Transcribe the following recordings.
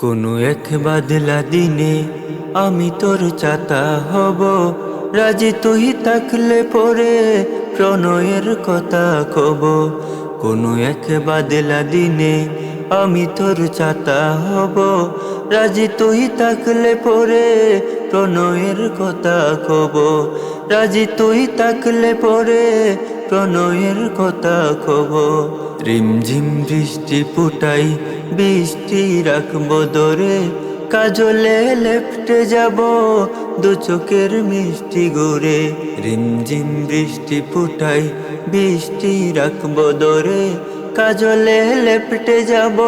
কোনো এক বাদলা দিনে আমি তোর চাতা হব। রাজি তুই থাকলে পরে প্রণয়ের কথা কব। কোনো এক বাদলা দিনে আমি তোর চাতা হব। রাজি তুই থাকলে পরে প্রণয়ের কথা কব। রাজি তুই থাকলে পরে প্রণয়ের কথা কব। রিমঝিম বৃষ্টি ফুটাই বৃষ্টি রাখব দরে, কাজলে লেফটে যাব দু চোখের মিষ্টি গোরে রিমঝিম বৃষ্টি ফুটাই বৃষ্টি রাখব দরে, কাজলে লেপটে যাব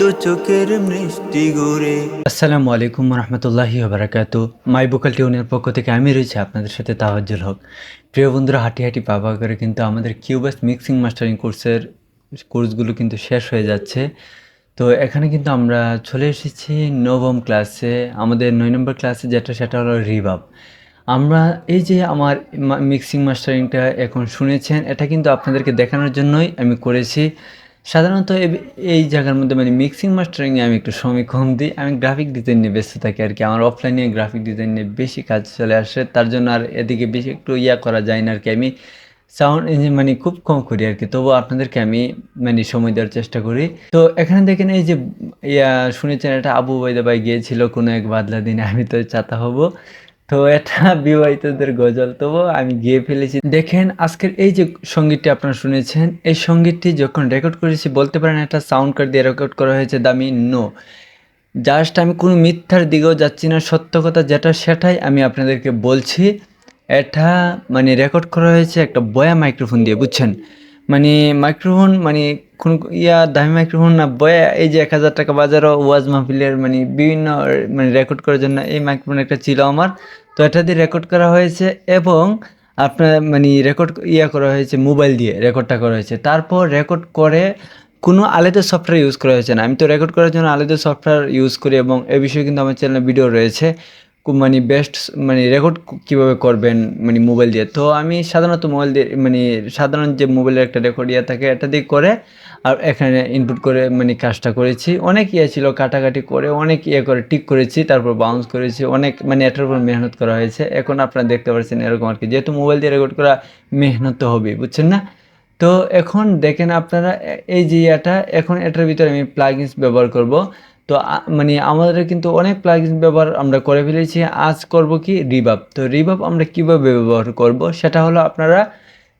দু চোখের মিষ্টি গোরে আসসালামু আলাইকুম রহমতুল্লাহি বারাকাত মাই বুকাল টিউনের পক্ষ থেকে আমি রয়েছি আপনাদের সাথে তাওয়াজ্জুল হক। প্রিয় বন্ধুরা, হাঁটি হাঁটি পাবা করে কিন্তু আমাদের কিউবাস মিক্সিং মাস্টারিং কোর্সের কোর্সগুলো কিন্তু শেষ হয়ে যাচ্ছে। তো এখানে কিন্তু আমরা চলে এসেছি নবম ক্লাসে আমাদের নয় নম্বর ক্লাসে যেটা, সেটা হলো রিভাব। আমরা এই যে আমার মিক্সিং মাস্টারিংটা এখন শুনেছেন, এটা কিন্তু আপনাদেরকে দেখানোর জন্যই আমি করেছি। সাধারণত এই জায়গার মধ্যে মানে মিক্সিং মাস্টারিংয়ে আমি একটু সময় কম দিই। আমি গ্রাফিক ডিজাইন নিয়ে ব্যস্ত থাকি আর কি আমার অফলাইনে গ্রাফিক ডিজাইন নিয়ে বেশি কাজ চলে আসে। তার জন্য আর এদিকে বেশি একটু ইয়া করা যায় না আর কি আমি সাউন্ড ইঞ্জিন মানে খুব কম করি আর কি, তবুও আপনাদেরকে আমি মানে সময় দেওয়ার চেষ্টা করি। তো এখানে দেখেন এই যে, ইয়া শুনেছেন এটা আবু ভাই গিয়েছিল কোনো এক বাদলা দিনে, আমি তো চাতা হব। তো এটা বিবাহিতদের গজল তবু আমি গিয়ে ফেলেছি। দেখেন আজকের এই যে সঙ্গীতটি আপনারা শুনেছেন, এই সঙ্গীতটি যখন রেকর্ড করেছি, বলতে পারেন একটা সাউন্ড কার্ড দিয়ে রেকর্ড করা হয়েছে দামি নো। জাস্ট আমি কোনো মিথ্যার দিকেও যাচ্ছি না, সত্য কথা যেটা সেটাই আমি আপনাদেরকে বলছি। এটা মানে রেকর্ড করা হয়েছে একটা বয়া মাইক্রোফোন দিয়ে, বুঝছেন? মানে মাইক্রোফোন মানে কোন ইয়া দামি মাইক্রোফোন না, বয়া, এই যে এক হাজার টাকা বাজারও ওয়াজ মাহফিলের মানে বিভিন্ন মানে রেকর্ড করার জন্য এই মাইক্রোফোন একটা ছিল আমার। তো এটা দিয়ে রেকর্ড করা হয়েছে এবং আপনার মানে রেকর্ড ইয়া করা হয়েছে মোবাইল দিয়ে রেকর্ডটা করা হয়েছে। তারপর রেকর্ড করে কোনো আলাদা সফটওয়্যার ইউজ করা হয়েছে না। আমি তো রেকর্ড করার জন্য আলাদা সফটওয়্যার ইউজ করি এবং এ বিষয়ে কিন্তু আমার চ্যানেলে ভিডিও রয়েছে। মানে বেস্ট মানে রেকর্ড কীভাবে করবেন মানে মোবাইল দিয়ে? তো আমি সাধারণত মোবাইল দিয়ে মানে সাধারণ যে মোবাইলের একটা রেকর্ড ইয়ে থাকে, এটা দিয়ে করে আর এখানে ইনপুট করে মানে কাজটা করেছি। অনেক ইয়ে ছিল, কাটাকাটি করে অনেক ইয়ে করে টিক করেছি, তারপর বাউন্স করেছি। অনেক মানে এটার উপর মেহনত করা হয়েছে। এখন আপনারা দেখতে পাচ্ছেন এরকম আর কি। যেহেতু মোবাইল দিয়ে রেকর্ড করা মেহনত তো হবেই বুঝছেন না? তো এখন দেখেন আপনারা এই যে ইয়াটা, এখন এটার ভিতরে আমি প্লাগইনস ব্যবহার করব। তো মানে আমাদের কিন্তু অনেক প্লাগইনস ব্যবহার আমরা করে ফেলেছি। আজ করব কি রিভাব। তো রিভাব আমরা কীভাবে ব্যবহার করব সেটা হলো আপনারা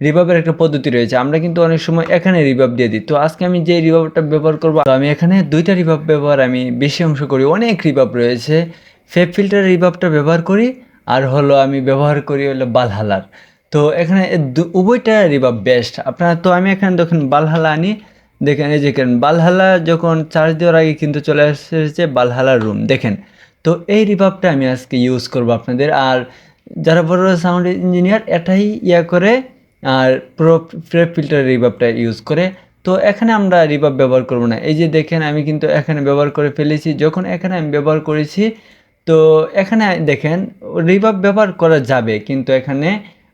রিভাবের একটা পদ্ধতি রয়েছে। আমরা কিন্তু অনেক সময় এখানে রিভাব দিয়ে দিই। তো আজকে আমি যে রিভাবটা ব্যবহার করব আমি এখানে দুইটা রিভাব ব্যবহার আমি বেশি অংশ করি। অনেক রিভাব রয়েছে। ফেপ ফিল্টার রিভাবটা ব্যবহার করি আর হলো আমি ব্যবহার করি হলো বালহালার তো এখানে উভয়টা রিভাব বেস্ট আপনারা, তো আমি এখানে দেখেন বালহালা আনি। দেখেন, এই দেখেন বালহালা যখন চার্জ দেওয়ার আগে কিন্তু চলে এসেছে বালহালার রুম দেখেন। তো এই রিভাবটা আমি আজকে ইউজ করব আপনাদের। আর যারা বড় সাউন্ড ইঞ্জিনিয়ার এটাই ইয়া করে, আর প্রো প্রেপ ফিল্টার রিভাবটা ইউজ করে। তো এখানে আমরা রিভাব ব্যবহার করব না। এই যে দেখেন, আমি কিন্তু এখানে ব্যবহার করে ফেলেছি। যখন এখানে আমি ব্যবহার করেছি, তো এখানে দেখেন রিভাব ব্যবহার করা যাবে, কিন্তু এখানে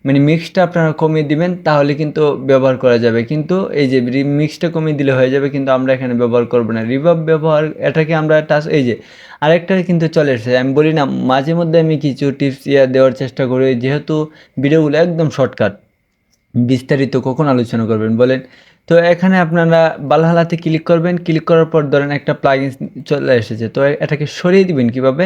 মানে মিক্সটা আপনারা কমিয়ে দিবেন, তাহলে কিন্তু ব্যবহার করা যাবে। কিন্তু এই যে মিক্সটা কমিয়ে দিলে হয়ে যাবে, কিন্তু আমরা এখানে ব্যবহার করব না। রিভাব ব্যবহার, এটাকে আমরা টাচ এই যে আরেকটা কিন্তু চলে এসেছে। আমি বলি না, মাঝে মধ্যে আমি কিছু টিপস ইয়া দেওয়ার চেষ্টা করি। যেহেতু ভিডিওগুলো একদম শর্টকাট বিস্তারিত কখন আলোচনা করবেন বলেন? তো এখানে আপনারা বালহালাতে ক্লিক করবেন। ক্লিক করার পর ধরেন একটা প্লাগইন চলে এসেছে। তো এটাকে সরিয়ে দিবেন কীভাবে?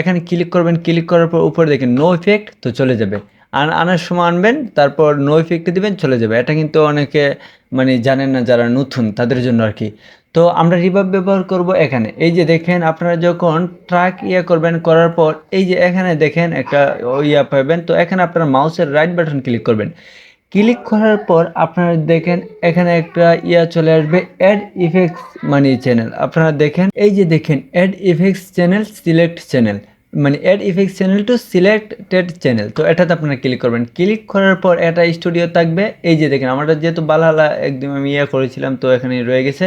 এখানে ক্লিক করবেন। ক্লিক করার পর উপরে দেখেন নো ইফেক্ট তো চলে যাবে। আনার সময় আনবেন, তারপর নো ইফেক্টে দিবেন, চলে যাবে। এটা কিন্তু অনেকে মানে জানেন না যারা নতুন, তাদের জন্য আর কি। তো আমরা রিভাব ব্যবহার করব এখানে। এই যে দেখেন, আপনারা যখন ট্রাক ইয়ে করবেন, করার পর এই যে এখানে দেখেন একটা ইয়া পাবেন, তো এখানে আপনারা মাউসের রাইট বাটন ক্লিক করবেন। ক্লিক করার পর আপনারা দেখেন, এখানে একটা ইয়া চলে আসবে অ্যাড ইফেক্টস মানি চ্যানেল আপনারা দেখেন, এই যে দেখেন add effects channel select channel মানে add effects channel to selected channel তো এটাতে আপনারা ক্লিক করবেন। ক্লিক করার পর এটা স্টুডিও থাকবে। এই যে দেখেন আমরা যেহেতু বালহালা একদম আমি ইয়ে করেছিলাম, তো এখানে রয়ে গেছে।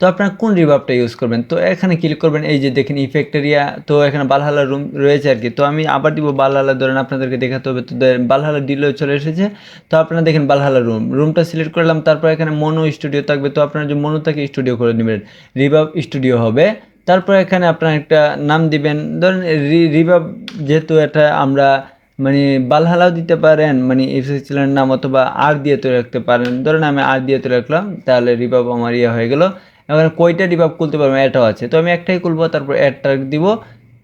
তো আপনারা কোন রিভাবটা ইউজ করবেন? তো এখানে ক্লিক করবেন, এই যে দেখেন ইফেক্টেরিয়া তো এখানে বালহালা রুম রয়েছে আর কি তো আমি আবার দিব বালহালা, ধরেন আপনাদেরকে দেখাতে হবে। তো বালহালা ডিলেও চলে এসেছে। তো আপনারা দেখেন বালহালা রুম রুমটা সিলেক্ট করলাম, তারপর এখানে মনো স্টুডিও থাকবে। তো আপনারা যে মনো থেকে স্টুডিও করে নেবেন। রিভাব স্টুডিও হবে। তারপর এখানে আপনার একটা নাম দিবেন। ধরেন রিভাব যেহেতু এটা আমরা মানে বালহালাও দিতে পারেন মানে ইফেক্সিলের নাম অথবা আর দিয়ে তো রাখতে পারেন। ধরেন আমি আর দিয়ে তো রাখলাম, তাহলে রিভাব আমার ইয়ে হয়ে গেল। এবার কয়টা রিভাব খুলতে পারব? এটাও আছে। তো আমি একটাই খুলবো, তারপর অ্যাড ট্রাক দিব।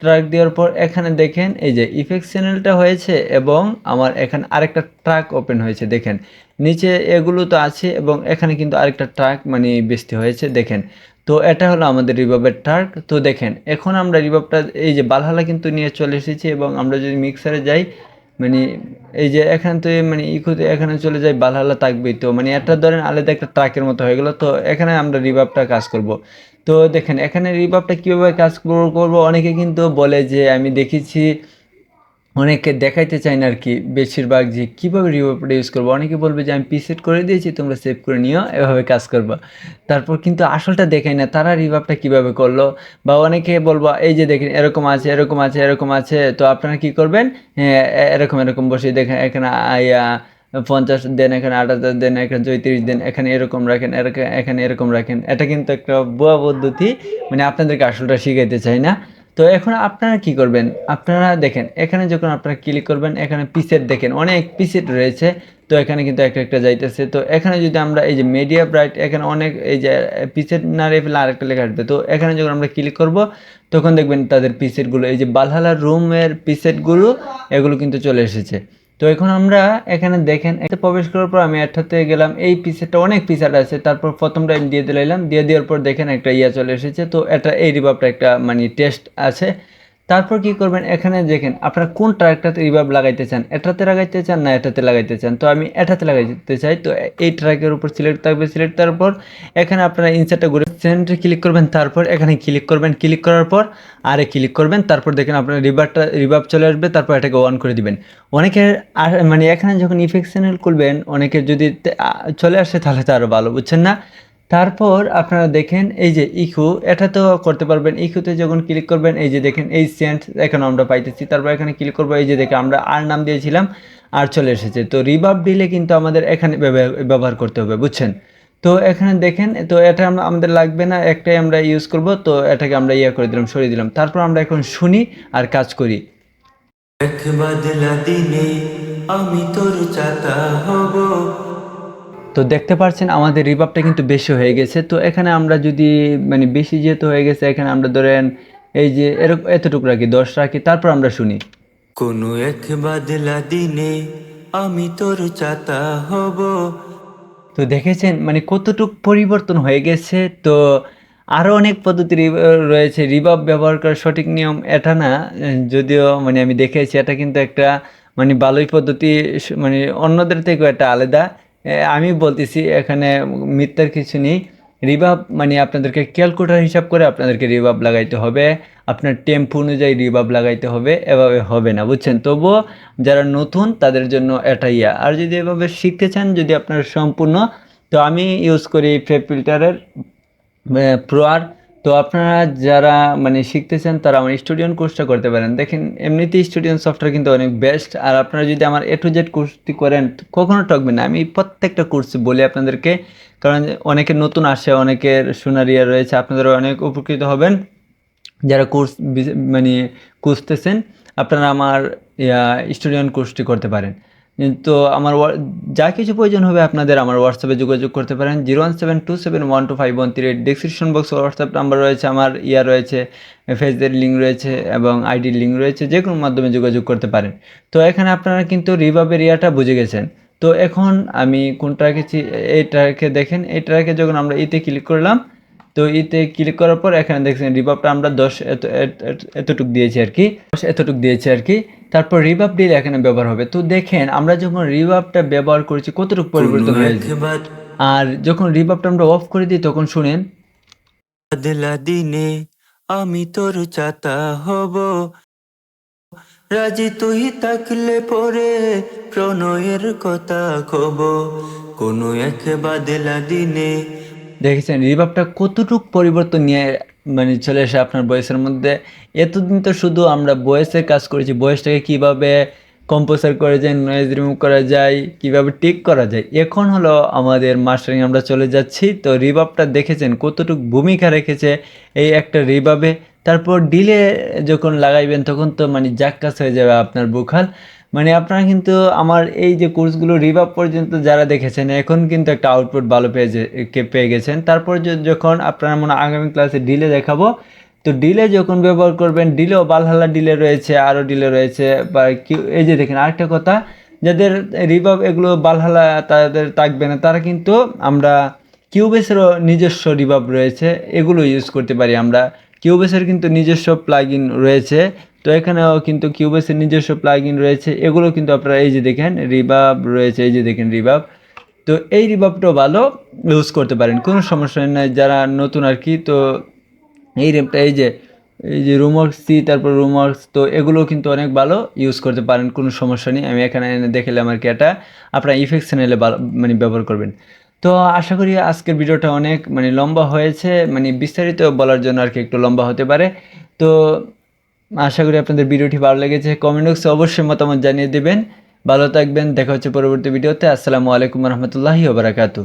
ট্রাক দেওয়ার পর এখানে দেখেন, এই যে ইফেক্ট চ্যানেলটা হয়েছে এবং আমার এখানে আরেকটা ট্রাক ওপেন হয়েছে, দেখেন। নিচে এগুলো তো আছে এবং এখানে কিন্তু আরেকটা ট্রাক মানে বেশি হয়েছে, দেখেন। তো এটা হলো আমাদের রিভাবের ট্রাক তো দেখেন, এখন আমরা রিভাবটা এই যে বালহালা কিন্তু নিয়ে চলে এসেছি এবং আমরা যদি মিক্সারে যাই মানে এই যে এখান থেকে মানে ইকোতে এখানে চলে যাই, বালহালা থাকবেই। তো মানে এটা ধরেন আলাদা একটা ট্রাকের মতো হয়ে গেল। তো এখানে আমরা রিভাবটা কাজ করব। তো দেখেন, এখানে রিভাবটা কীভাবে কাজ করব অনেকে কিন্তু বলে যে, আমি দেখেছি অনেকে দেখাইতে চাই না আর কি বেশিরভাগ যে কীভাবে রিভাবটা ইউজ করব। অনেকে বলবে যে, আমি পিসেট করে দিয়েছি, তোমরা সেভ করে নিও, এভাবে কাজ করবা। তারপর কিন্তু আসলটা দেখাই না, তারা রিভাবটা কীভাবে করল? বা অনেকে বলব, এই যে দেখেন, এরকম আছে এরকম আছে এরকম আছে। তো আপনারা কি করবেন? এরকম এরকম বসে দেখেন, এখানে আইয়া পঞ্চাশ দেন, এখানে আটাত্তর দেন, এখানে চৌত্রিশ দেন, এখানে এরকম রাখেন এখানে এরকম রাখেন। এটা কিন্তু একটা বুয়া পদ্ধতি মানে আপনাদেরকে আসলটা শিখাইতে চাই না। তো এখন আপনারা কি করবেন? আপনারা দেখেন, এখানে যখন আপনারা ক্লিক করবেন, এখানে পিসেট দেখেন, অনেক পিসেট রয়েছে। তো এখানে কিন্তু একটা একটা যাইতেছে। তো এখানে যদি আমরা এই যে মিডিয়া ব্রাইট এখানে অনেক এই যে পিসেট না রেফেলে আরেকটা লেখা আসবে। তো এখানে যখন আমরা ক্লিক করব, তখন দেখবেন তাদের পিসেটগুলো এই যে বালহালা রুমের পিসেটগুলো এগুলো কিন্তু চলে এসেছে। তো এখন আমরা এখানে দেখেন এতে প্রবেশ করার পর আমি একটাতে গেলাম, এই পিসেটটা অনেক পিসার আছে, তারপর প্রথম টাইম দিয়ে দিলাম, দিয়ে দেওয়ার পর দেখেন একটা ইয়া চলে এসেছে, তো এটা এই রিভাবটা একটা মানে টেস্ট আছে। তারপর কি করবেন? এখানে দেখেন, আপনারা কোন ট্রাকটাতে রিভাব লাগাইতে চান? এটাতে লাগাইতে চান না এটাতে লাগাইতে চান? তো আমি এটাতে লাগাইতে চাই। তো এই ট্র্যাকের উপর সিলেক্ট থাকবে সিলেক্ট তারপর এখানে আপনারা ইনসার্টটা ঘুরে সেন্টারে ক্লিক করবেন, তারপর এখানে ক্লিক করবেন ক্লিক করার পর আরে ক্লিক করবেন, তারপর দেখেন আপনার রিভাবটা রিভাব চলে আসবে, তারপর এটাকে অন করে দিবেন। অনেকের আর মানে এখানে যখন ইফেক্ট চ্যানেল খুলবেন, অনেকের যদি চলে আসে তাহলে তো আরও ভালো, বুঝছেন না? তারপর আপনারা দেখেন, এই যে ইকু এটা তো করতে পারবেন। ইকুতে যখন ক্লিক করবেন, এই যে দেখেন, এই সেন্ট এখানে আমরা পাইতেছি। তারপর এখানে ক্লিক করব, এই যে দেখে আমরা আর নাম দিয়েছিলাম, আর চলে এসেছে। তো রিভাব দিলে কিন্তু আমাদের এখানে ব্যবহার- করতে হবে, বুঝছেন? তো এখানে দেখেন, তো এটা আমরা, আমাদের লাগবে না, একটাই আমরা ইউজ করব, তো এটাকে আমরা ইয়ে করে দিলাম, সরিয়ে দিলাম। তারপর আমরা এখন শুনি আর কাজ করি। আমি তোর চাতা হব। তো দেখতে পাচ্ছেন আমাদের রিভাবটা কিন্তু বেশি হয়ে গেছে। তো এখানে আমরা যদি মানে বেশি যেহেতু হয়ে গেছে এখানে আমরা ধরেন এই যে এরকম এতটুকু রাখি দশ রাখি তারপর আমরা শুনি। কোনো এক বাদলা দিনে আমি তোর চাতা হব। তো দেখেছেন মানে কতটুক পরিবর্তন হয়ে গেছে। তো আরও অনেক পদ্ধতি রয়েছে। রিভাব ব্যবহার করার সঠিক নিয়ম এটা না যদিও মানে আমি দেখেছি এটা কিন্তু একটা মানে ভালোই পদ্ধতি মানে অন্যদের থেকেও একটা আলাদা। আমি বলতেছি, এখানে মিথ্যার কিছু নেই। রিভাব মানে আপনাদেরকে ক্যালকুলেটার হিসাব করে আপনাদেরকে রিভাব লাগাইতে হবে। আপনার টেম্পো অনুযায়ী রিভাব লাগাইতে হবে, এভাবে হবে না, বুঝছেন? তবুও যারা নতুন, তাদের জন্য এটা ইয়া। আর যদি এভাবে শিখতে চান, যদি আপনার সম্পূর্ণ, তো আমি ইউজ করি ফেপ ফিল্টারের প্রোয়ার তো আপনারা যারা মানে শিখতে চান তারা আমার স্টুডিয়ান কোর্সটা করতে পারেন। দেখেন, এমনিতেই স্টুডিয়ান সফটওয়্যার কিন্তু অনেক বেস্ট আর আপনারা যদি আমার এ টু জেড কোর্সটি করেন কখনো ঠকবেন না। আমি প্রত্যেকটা কোর্স বলি আপনাদেরকে, কারণ অনেকে নতুন আসে, অনেকের শোনার ইয়ে রয়েছে আপনারা অনেক উপকৃত হবেন। যারা কোর্স মানে খুঁজতেছেন, আপনারা আমার স্টুডিয়ান কোর্সটি করতে পারেন। তো আমার যা কিছু প্রয়োজন হবে আপনাদের আমার হোয়াটসঅ্যাপে যোগাযোগ করতে পারেন। Zero one seven two seven one two five one three eight description box WhatsApp number রয়েছে, আমার ইয়া রয়েছে ফেসদের লিঙ্ক রয়েছে এবং আইডির লিঙ্ক রয়েছে, যে কোনো মাধ্যমে যোগাযোগ করতে পারেন। তো এখানে আপনারা কিন্তু রিভাবের ইয়াটা বুঝে গেছেন। তো এখন আমি কোন ট্র্যাকে এই ট্র্যাকে দেখেন এই ট্র্যাকে যখন আমরা ইতে ক্লিক করলাম তো ইতে ক্লিক করার পর এখানে দেখছেন রিভাবটা আমরা দশ এত এত- এত- এতটুক দিয়েছি আর কি দশ এতটুক দিয়েছি আর কি। তারপর রিভাব দিলে এখানে ব্যবহার হবে। তো দেখেন আমরা যখন রিভাবটা ব্যবহার করেছি কতটুকু পরিবর্তন হয়েছে। আর যখন রিভাবটা আমরা অফ করে দিই তখন শুনেন। দিনে আমি তোর চাতা হব। রাজি তুই তাকলে পরে প্রণয়ের কথা কব। কোনো এক বাদলা দিনে দেখেছেন রিভাবটা কতটুক পরিবর্তন নিয়ে মানে চলে আসে আপনার বয়সের মধ্যে? এতদিন তো শুধু আমরা বয়সের কাজ করেছি, বয়সটাকে কীভাবে কম্পোজার করা যায় নয়েজ রিমুভ করা যায়, কীভাবে টিক করা যায়, এখন হলো আমাদের মাস্টারিং আমরা চলে যাচ্ছি। তো রিভাবটা দেখেছেন কতটুকু ভূমিকা রেখেছে এই একটা রিভাবে তারপর ডিলে যখন লাগাইবেন, তখন তো মানে জাক্কাস হয়ে যাবে আপনার বুখাল মানে আপনারা কিন্তু আমার এই যে কোর্সগুলো রিভাব পর্যন্ত যারা দেখেছেন, এখন কিন্তু একটা আউটপুট ভালো পেয়ে পেয়ে গেছেন। তারপর যখন আপনারা মনে আগামী ক্লাসে ডিলে দেখাবো, তো ডিলে যখন ব্যবহার করবেন ডিলেও বালহালা ডিলে রয়েছে আরও ডিলে রয়েছে, বা কি, এই যে দেখেন আরেকটা কথা, যাদের রিভাব এগুলো বালহালা তাদের থাকবে না, তারা কিন্তু আমরা কিউবেসেরও নিজস্ব রিভাব রয়েছে, এগুলো ইউজ করতে পারি আমরা। কিউবেসের কিন্তু নিজস্ব প্লাগ রয়েছে, তো এখানেও কিন্তু কিউবেসের নিজস্ব প্লাগ রয়েছে, এগুলো কিন্তু আপনারা এই যে দেখেন, রিভাব রয়েছে, এই যে দেখেন রিভাব। তো এই রিভাবটাও ভালো ইউজ করতে পারেন, কোনো সমস্যা নেই, যারা নতুন আর কি, তো এই র্যাপটা এই যে এই যে রুমর্স সি তারপর রুমর্স তো এগুলো কিন্তু অনেক ভালো ইউজ করতে পারেন, কোনো সমস্যা নেই, আমি এখানে এনে দেখালাম আর কি এটা। আপনার ইফেক্ট চ্যানেলে মানে ব্যবহার করবেন। তো আশা করি আজকের ভিডিওটা অনেক মানে লম্বা হয়েছে মানে বিস্তারিত বলার জন্য আর কি একটু লম্বা হতে পারে। তো আশা করি আপনাদের ভিডিওটি ভালো লেগেছে। কমেন্ট বক্সে অবশ্যই মতামত জানিয়ে দেবেন। ভালো থাকবেন, দেখা হচ্ছে পরবর্তী ভিডিওতে। আসসালামু আলাইকুম রহমতুল্লাহি ওবরাকাতু